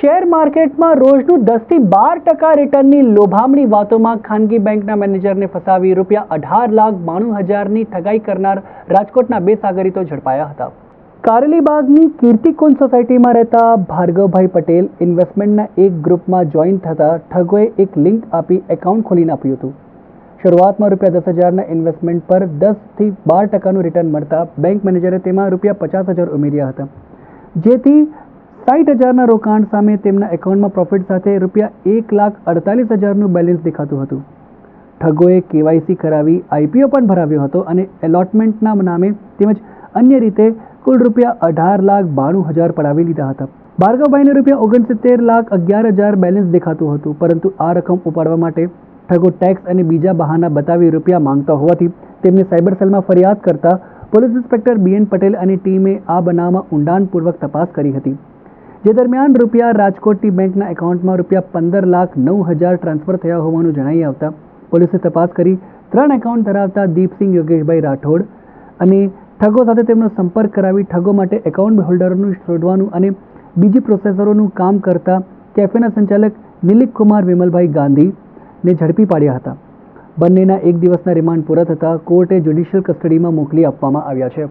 Share માર્કેટમાં રોજનું દસથી બાર ટકા રિટર્નની લોભામણી વાતોમાં ખાનગી બેંકના મેનેજરને ફસાવી રૂપિયા અઢાર લાખ બાણું હજારની ઠગાઈ કરનાર રાજકોટના બે સાગરીતો ઝડપાયા હતા. કારેલીબાગની કીર્તિકુંજ સોસાયટીમાં રહેતા ભાર્ગવભાઈ પટેલ ઇન્વેસ્ટમેન્ટના એક ગ્રુપમાં જોઈન થતા ઠગોએ એક લિંક આપી એકાઉન્ટ ખોલીને આપ્યું હતું. શરૂઆતમાં રૂપિયા દસ હજારના ઇન્વેસ્ટમેન્ટ પર દસથી બાર ટકાનું રિટર્ન મળતા બેંક મેનેજરે તેમાં રૂપિયા પચાસ હજાર ઉમેર્યા હતા. જેથી સાઠ હજારના રોકાણ સામે તેમના એકાઉન્ટમાં પ્રોફિટ સાથે રૂપિયા એક લાખ અડતાલીસ હજારનું બેલેન્સ દેખાતું હતું. ઠગોએ કેવાયસી કરાવી આઈપીઓ પણ ભરાવ્યો હતો અને એલોટમેન્ટના નામે તેમજ અન્ય રીતે કુલ રૂપિયા અઢાર લાખ બાણું હજાર પડાવી લીધા હતા. ભાર્ગવભાઈને રૂપિયા ઓગણસિત્તેર લાખ અગિયાર હજાર બેલેન્સ દેખાતું હતું, પરંતુ આ રકમ ઉપાડવા માટે ઠગો ટેક્સ અને બીજા બહાના બતાવી રૂપિયા માંગતા હોવાથી તેમને સાયબર સેલમાં ફરિયાદ કરતા પોલીસ ઇન્સ્પેક્ટર બીએન પટેલ અને ટીમે આ બનાવમાં ઊંડાણપૂર્વક તપાસ કરી હતી. જે દરમિયાન રૂપિયા રાજકોટની બેંકના એકાઉન્ટમાં રૂપિયા પંદર લાખ નવ હજાર ટ્રાન્સફર થયા હોવાનું જણાઈ આવતા પોલીસે તપાસ કરી ત્રણ એકાઉન્ટ ધરાવતા દીપસિંહ યોગેશભાઈ રાઠોડ અને ઠગો સાથે તેમનો સંપર્ક કરાવી ઠગો માટે એકાઉન્ટ હોલ્ડરોનું શોધવાનું અને બીજી પ્રોસેસરોનું કામ કરતા કેફેના સંચાલક નિલિક કુમાર વિમલભાઈ ગાંધીને ઝડપી પાડ્યા હતા. બંનેના એક દિવસના રિમાન્ડ પૂરા થતાં કોર્ટે જ્યુડિશિયલ કસ્ટડીમાં મોકલી આપવામાં આવ્યા છે.